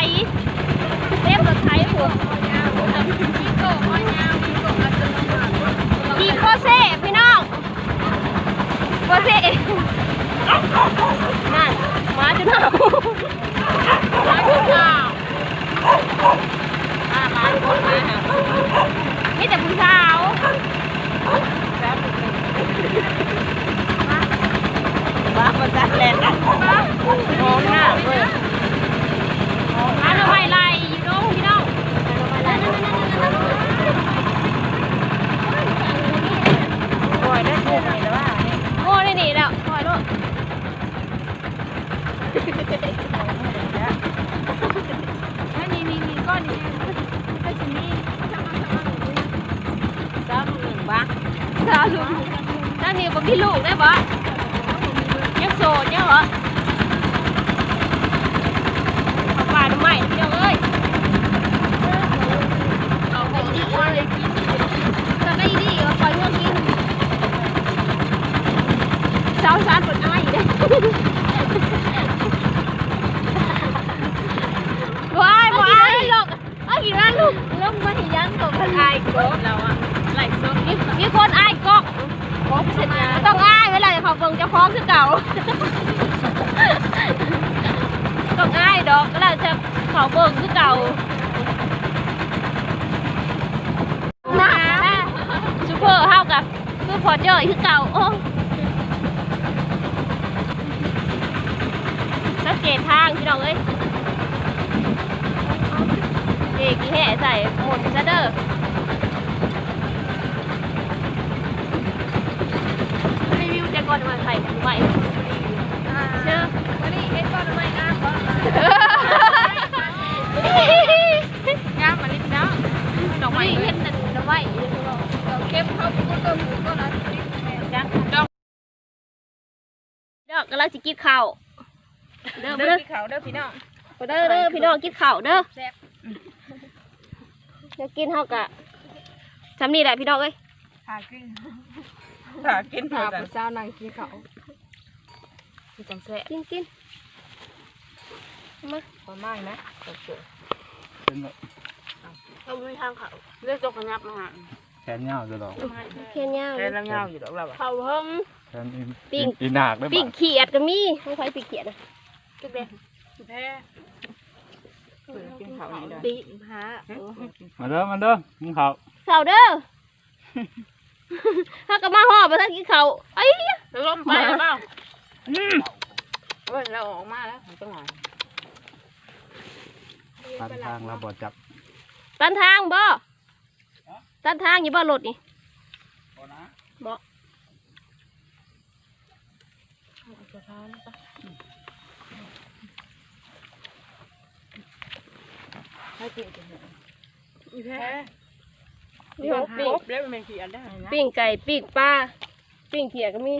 เอ็มรถไถผัวขี่โคเซ่พี่น้องโคเซ่นั่นมาจุดหนาวมาจุดหนาวมามาคนมาหามีแต่ผู้สาวบ้ามาจัดแลนด์มองหน้าเว้ย หาหน่อไม้ไล่อยู่น้องพี่น้อง ปล่อยได้ถูกไหมแต่ว่านี่ โง่ได้หนีแล้วปล่อยลูก ถ้านี่มีมีก้อนนี้ถ้าจะมีซ้ำหนึ่งบ้าง สาวลุงนั่นนี่บ่มีลูกได้บ่ยังโสดยังเหรอเอาปลาหน่อไม้พี่น้องเอ้ยเอาไปดีเลยกินจะได้ดีเอาปล่อยเงินกินสาวสารปวดอ้ายเด้ ว้ายว้ายลูกเอากี่ร้านลูกลงมาที่ยันตกคนอายกบ เราอะไหลส้ม มีมีคนอายกบ ครบใช่ไหม บ่ต้องอายเวลาเขาเบิ่งเจะพร้าขอมคือเก่า ต้องอายดอกก็แล้วจะเขาเบิ่งคือเก่าน้าซูเปอร์เฮากับคื อพอเจอคือเก่าโอ้สังเกตทางพี่น้องเอ้ยเด็กแห่ใส่หมดซะเด้อรีวิวจะก่อนมาใส่ถุงไว้เชื่อวันนี้เฮ็ดก้อนทำไมงามก้อนงามมานิดเนาะดอกไม้ไม่เฮ็เห็ดนนั่นเอาไว้เก็บเข้าปุ๊บต้นหมูก็นะจ้ะดอก เด้อกำลังจะกินข้าวเด้อเด้เด้ออเขาเด้อพี่น้องเด้อเด้อพี่น้องกินข้าวเด้อแซ่บเดี๋ยวกินเท่ากะทำนี่แหละพี่น้องเอ้ยหากินหากินหาผู้สาวนั่งกินเขาคือจังแซ่บกินกินมาพอมากนะโอเคเป็นแบบเอาไปทางเขาเลือกตัวขยับมาหาแข นยาวจะหรอกเขียนยาวแค่ลำยาวอยู่ดอกเราอะเขาเพิ่มแขนอีปิ้ง อีหนักได้ปีปะกเขียดก็มีต้องใช้ปีกเขียดนะจุดเด่นแพ้กินเขาไหนได้ปีกหามาเด้อมาเด้อมึงเขาข้าวเด้อ ถ้าก็มาห่อมาท่านกินข้าวไอ้ยแล้วล้มไปหรือเปล่าอืมเว้ยเราออกมาแล้วจังหวะทางทางเราบอดจับตันทางบ่ ตันทางอยู่บ่รถนี่บ่ให้กินกันเถอะอีแพ้มีหอปิ้งแล้วมันเป็นขี้อันได้นะปิ้งไก่ปิ้งปลาปิ้งเขียดก็มี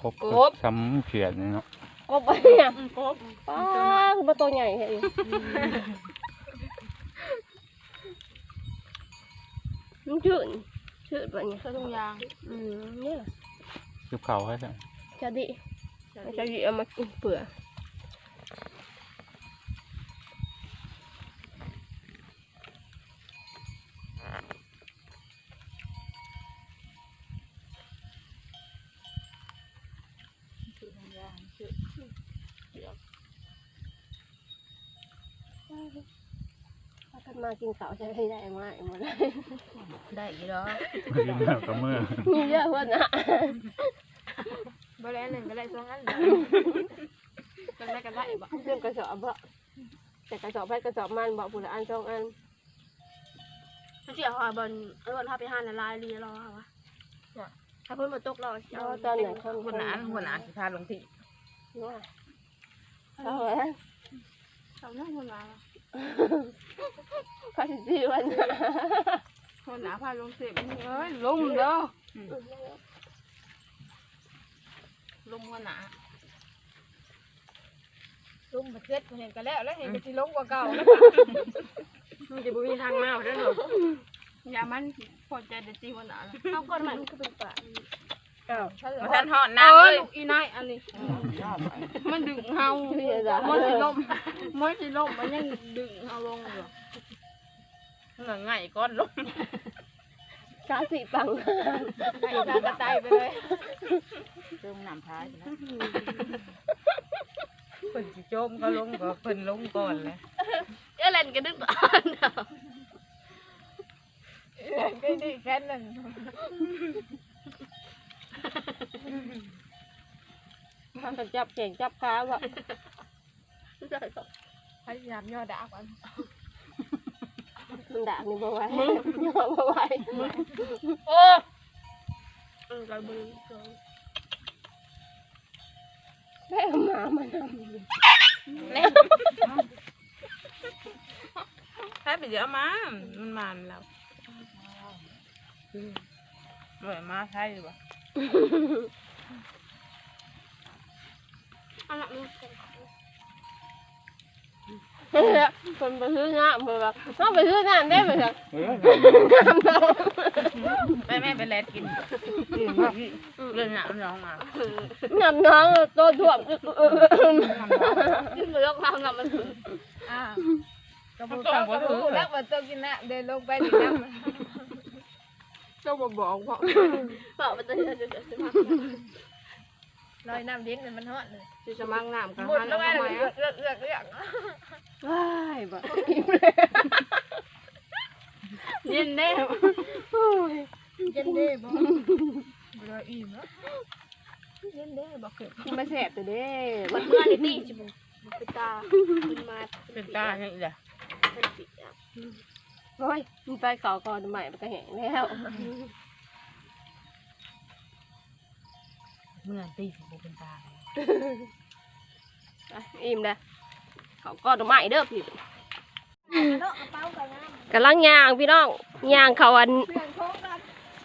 ครบครบซ้ำเขียนนี่เนาะกบไปเนี่ยครบปลาคือบ่ตัวใหญ่เฮ้ยมัน ชื่นชื่นบ่เนี่ยใส่ถุงยางอืมเนี่ยคือเขาให้ใช่จะดิจะดิเอามากินเปลือก ถ้ากันมากินข้าวจะให้ได้ไหมหมดเลยได้อีหรอกินแบบกับมือมีเยอะเพื่อนนะบ่แล้วหนึ่งก็ได้สองอันก็ได้กันได้บ่เรื่องกระสอบบ่แต่กระสอบไปกระสอบมันบอกผู้ละอันสองอันเสียหอยบอลเออถ้าไปห้านละลายรีรอค่ะวะถ้าเพิ่นมาตกเราเอาตอนไหนคนหัวหน้าหัวหน้าสิพาลงที่ว่าเอาเลยเอาหน้าคนมาเขาสิจีวันนะหัวหน้าพาลงเสพนี่เอ้ยลงเด้อลงหัวหน้าลุงมาเซ็ตมาเห็นกันแล้วแล้วเห็นก็สิลงกว่าเก่ามันจะบ่มีทางมาได้หรออย่ามันพอใจเด็ดจีวันหนาเอาก่อนมันก็เป็นป ลามาท่านหอดน้ำเลยลูกอีนายอันนี้ มันดึงเฮามันสิล่มมันสิล่มมันยังดึงเฮาลงอยู่เหนื่อยง่ายก้อนลมกาสีปังไอ้ตากระจายไปเลยเติมน้ำท้ายนะเพิ่นสิโจมก็ลงก็เพิ่นลงก่อนเลยเอ้ยเล่นกันดึกอ่านเนาะก็ดีแค่นั้น มันจับแข่งจับขาว่ะพยายามย่อดาบอันมันด่านี่บ่ไหวย่อบ่ไหวโอ้เออก็บ่รู้ได้เอาหมามาทถ้าไปเดี๋ยวมามันมันแล้วเหมือนมาใช่หรือเปล่า อันนั้นมันำคนไปซื้อน้ำเพิ่นว่าเขาไปซื้อน้ำได้ไหมครับเออน้ำน้องแม่แม่ไปแลดกินเรื่องหนามน้องมาน้ำน้องตัวถ่วมขึ้นมาลอกทางน่ะมันอ่าต้องพูดแล้วมันต้องกินนะเดินลงไปดิน้ำ เจ้าบ่บอกว่าเปล่ามันจะจะจะจะมาลอยน้ำดิ้นมันฮอดเลยจะจะมังน้ำกันหมดแล้วไงเลือกเลือกเลือกเลือกว้ายบ่เย็นแน่เย็นดีบ่บ่อิ่มแล้วเย็นดีบ่คือมาแสบตัวเด้มันเมื่อนี่ตีจิบุเป็นตาเป็นมาเป็นตาอย่างนี้แหละเป็นปีอะ โอ้ยมันไปเขาก่อนใหม่มันก็แห้งแล้วเมื่อตีสิบเป็นตาอะอิ่มแล้วเขาก่อนใหม่เด้อพี่กำลังย่างพี่น้องย่างเขาอัน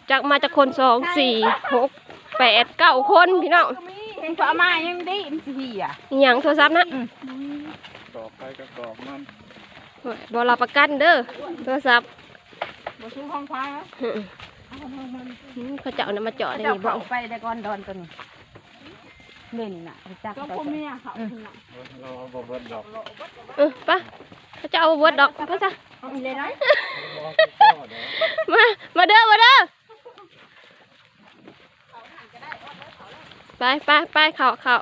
จากมาจากคนสองสี่หกแปดเก้าคนพี่น้องพอมายังดีมันสิเหี่ยย่างโทรศัพท์นะตอบไปก็ตอบมัน บอรับประกันเด้อโทรศัพท์บ่ชูห้องฟ้าอืมเขาเจ้านะมาเจาะในเจ้านี่บ่เข้าไปแต่ก่อนดอนตัวนี้เล่นน่ะไปจักก็ไปพ่อแม่เขาเราบอกเบิดดอกเออไปะเขาเจ้าเอาเวิร์ดดอกไปซะเลยนะมามาเด้อมาเด้อไปไปไปเข่าเข่า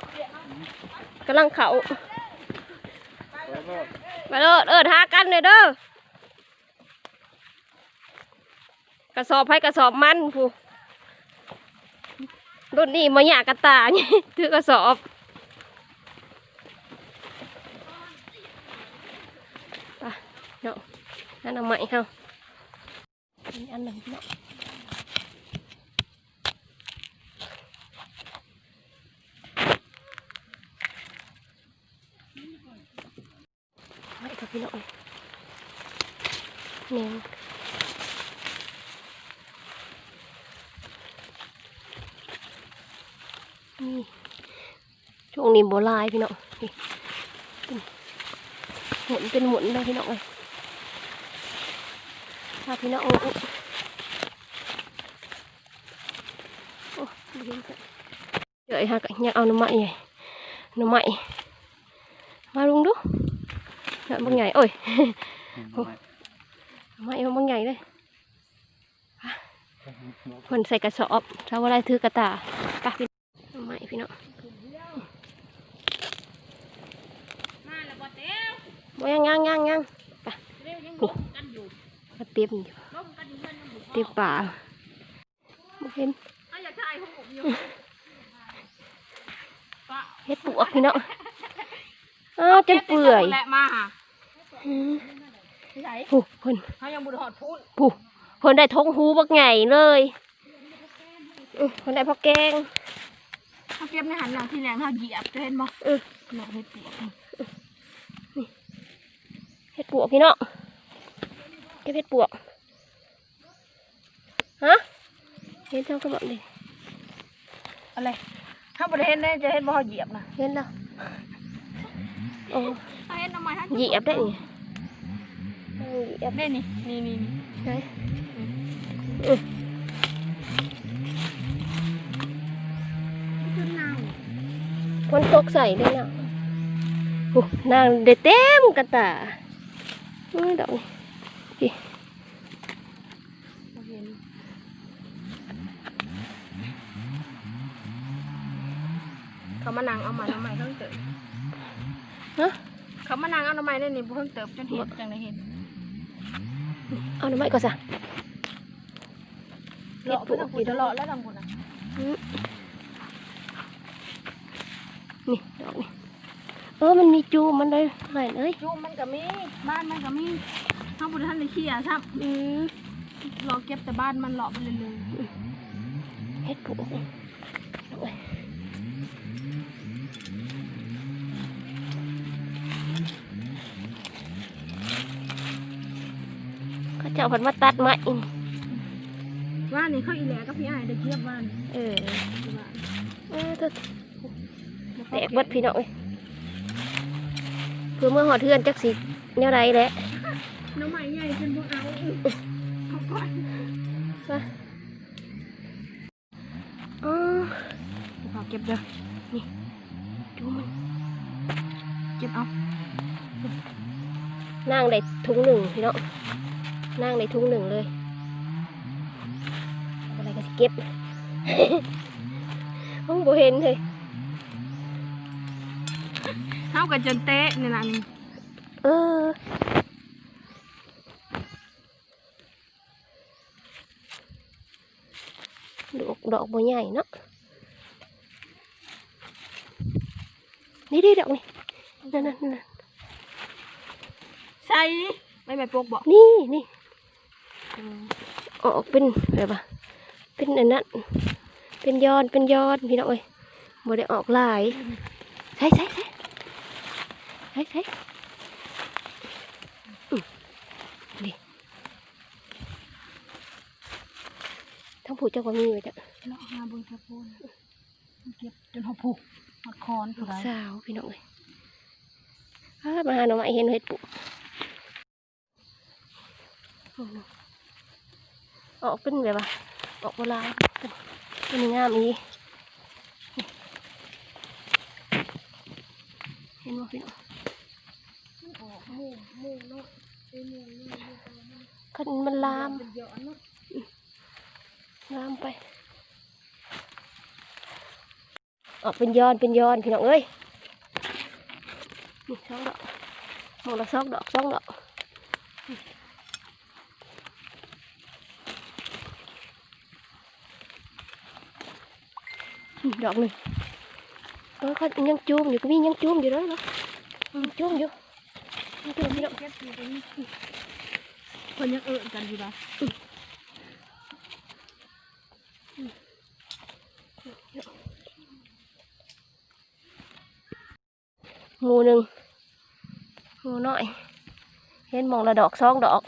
กำลังเข่า มาเด้อเออทากันเลยเด้อกระสอบให้กระสอบมันผู้รุ่นนี้มาหยากระตานี่ถือกระสอบเนาะนั่นเอาใหม่เขาอันนี้อันหนึ่งเนาะไม่กับพี่น้องแมงนี่ช่วง นี้โบราณพี่น้องนี่หมุนเป็นหมุนเลยพี่น้องเลยพาพี่น้องโอ้โอ้โอ้บ่เห็นจ้ะเดี๋ยวไอ้ฮักอยากเอาหน้ำไม้ใหญ่หน้ำไม้มาลุงดูหน้ำบางใหญ่โอ้ยไม่เอาบางใหญ่เลยคนใส่กระสอบชาวอะไรถือกระตาไปพี่ไม่พี่น้อง มาแล้วบ่เต้ว บ่ ยังงยังงยังลงกันอยู่มาเตรียมอยู่เพื่อนยังอยู่เตรียมป่าบ่เห็นเอาอยากถ่ายของผมอยู่เฮ็ดปวกพี่น้องอ้าวจนเปื่อยมาอืมไหนผู้เพิ่นเขายังบุหอดพูดผู้เพิ่นได้ทงหูบักใหญ่เลยอื้อเพิ่นได้พอแกงเขาเก็บในหันหลังที่แรงเขาเหยียบจะเห็นบ่เออหนักให้ปวดเฮ็ ดปวกพี่น้องเก็บเฮ็ดปวกฮะเห็นเท่ากันหมดเลยอะไรถ้าบ่ได้เห็นได้จะเห็นบ่เขาเหยียบนะเห็นแล้วโอ้อ้เอาเห็นทำไมฮะเหยียบได้นี่เออเหยียบได้นี่นี่นี่นี่ได้เออขึ้นนาวฝนตกใส่ด้วยนะโอ้นางเด็ดเต็มกระตา อุ้ยดอกนี่บ่เห็นเขามานั่งเอาใหม่เอาใหม่เพิ่งเติบฮะเขามานั่งเอาใหม่ได้นี่บ่เพิ่งเติบจนเห็นจังได้เห็นเอาหน่อไม้ก่อนซะเลาะไปทางพุ่นจะเลาะแล้วทางพุ่นน่ะ อืมนี่ดอกนี่ เออมันมีจูมันเลยไหนเอ้ยจุมันก็มี บ้านมันก็มีเฮาบ่ได้ทันได้เคลียร์ซ้ํอืมรอเก็บแต่บ้านมันเลาะไปเรื่อยเฮ็ดปลูกนี่เอาไว้เขาเจ้าเพันมาตัดไม้อีกๆว่านี่เขาอีแหลกับพี่อ้ายได้เก็บบ้านเออที่บ้านเออเถอะแตกเบิดพี่น้องเอ้ย เพื่อเมื่อหอดเทือนจักสิแนวใดแหละน้องใหม่ใหญ่จนบ่เอาเขาก่อนมาอ๋อขอเก็บเด้อดูมันเก็บเอานั่งได้ถุงหนึ่งพี่น้องนั่งได้ถุงหนึ่งเลยเอาอะไรก็สิเก็บห้องโบเห็นเลย เฮาก็จนเตะนี่ล่ะนี่เออดอกดอกบัวใหญ่เนาะนี่ดิดอกนี่นั่นนั่นนั่นใส่ไม่แม่ปกบ่นี่นี่ออกเป็นแบบว่าเป็นอันนั้นเป็นยอดเป็นยอดพี่น้องเอ้ยบ่ได้ออกหลายใส่ใส่ใส่ ใส่ใส่อืมนี่ทั้งผูเจ้าก็มีไว้จ้ะเลาะหาเบิ่งแค่พูนเก็บจนเฮาผูกหอดคอนลูผู้กใดสาวพี่น้องเอ้ยอ้ามาหาหน่อไม้เห็นเห็ดปุอืมออกเป็นแบบว่าออกโบราณเป็นงามอีเห็นบ่พี่น้อง คันมันลามลามไปออกเป็นยอนเป็นยอนพี่น้องเอ้ยนี่สองดอกมองละสองดอกสองดอกอืมดอกหนึ่งเออเขายังจูมอยู่ก็มียังจูมอยู่แล้วเนาะยังจูมอยู่ ยังจูมพี่น้องเก็บอยู่ตรงนี้เพิ่นยังเอิ้นกันอยู่ล่ะหมูหนึ่งหมูน้อย เห็นหมองละดอกสองดอก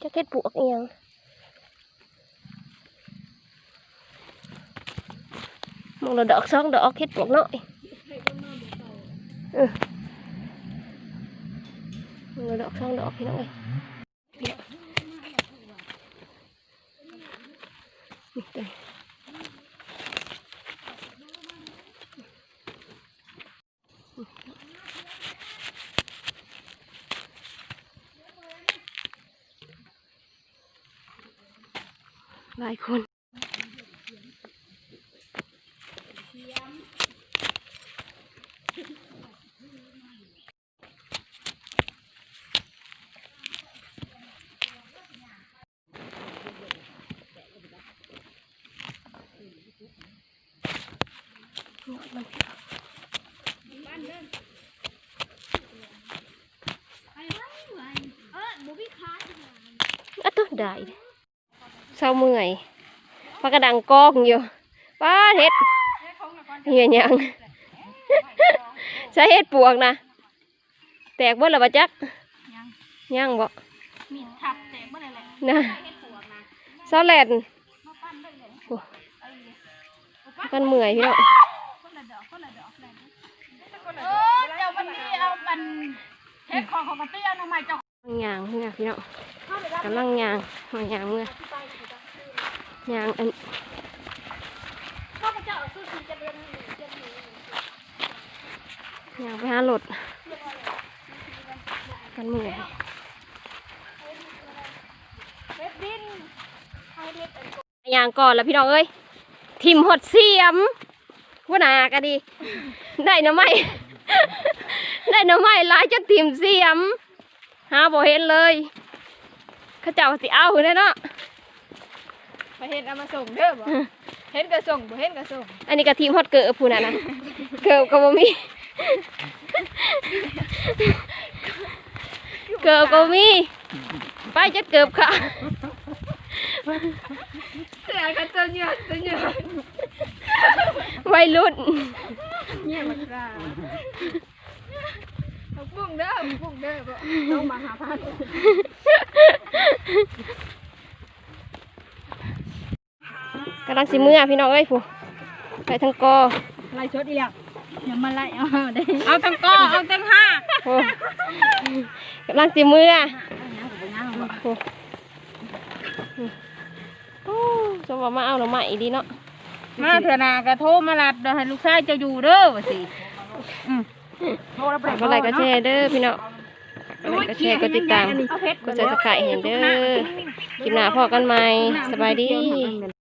จะเก็ดปลวกเอียงหมองละดอกสองดอกเก็ดปลวกน้อย เออหมองละดอ ได้เศร้าเมื่อยพักกระดังกอกอยู่ป้าเห็ดเหียังใช้เห็ดปวกนะแตกบ่หรือปะจักย่างบ่กบ่นะเศร้าแลนกันเมื่อยพี่เนาะเจ้ามันมีเอามันเห็ดของของกรเตี้ยนมาเจ้าอย่างเนี่ยพี่เนาะ กำลังยางหอยย่างเมื่อยางอันยางไปหารถกันเมื่อยยางก่อนแล้วพี่น้องเอ้ยทิมหดเสียมว่าหนาก็ดี ได้หน่อไม้ได้หน่อไม้หลายจนทิมเสียมหาบ่เห็นเลย ขาเจ้าสิเอาแน่เนาะไปเฮ็ดเอามาส่งเด้อบ่เฮ็ดก็ส่งบ่เฮ็ดก็ส่งอันนี้ก็ทีมฮอตเกิร์พูน่ะนะเกิร์ก็บ่มีเกิร์ก็บ่มีไปจะเกิร์ค่ะเสือกันตัวเนื้อตัวเนื้อวัยรุ่นเงียบมันก ล้าเอาปุ้งเด้อปุ้งเด้อบ่ต้องมาหาพันกำลังสิเมื่อพี่น้องเอ้ยผู้ไปทั้งกอไล่ชดอีกแล้วยังมาไล่เอาได้เอาทั้งก้อเอาทั้งห้าโอ้กำลังสิเมื่อโอ้โอ้สมว่ามาเอาหน่อไม้ดีเนาะมาเถอะนากระโทรมาลัดเดี๋ยวให้ลูกชายเจะอยู่เด้อว่าสิโท รแล้วไปฝากกดไลค์กดแชร์เด้อพี่น้องกดไลค์กดแชร์กดติดตามเอาเพชรกดซับสไครต์เห็นเด้อคลิปหน้าพอกันใหม่สบายดี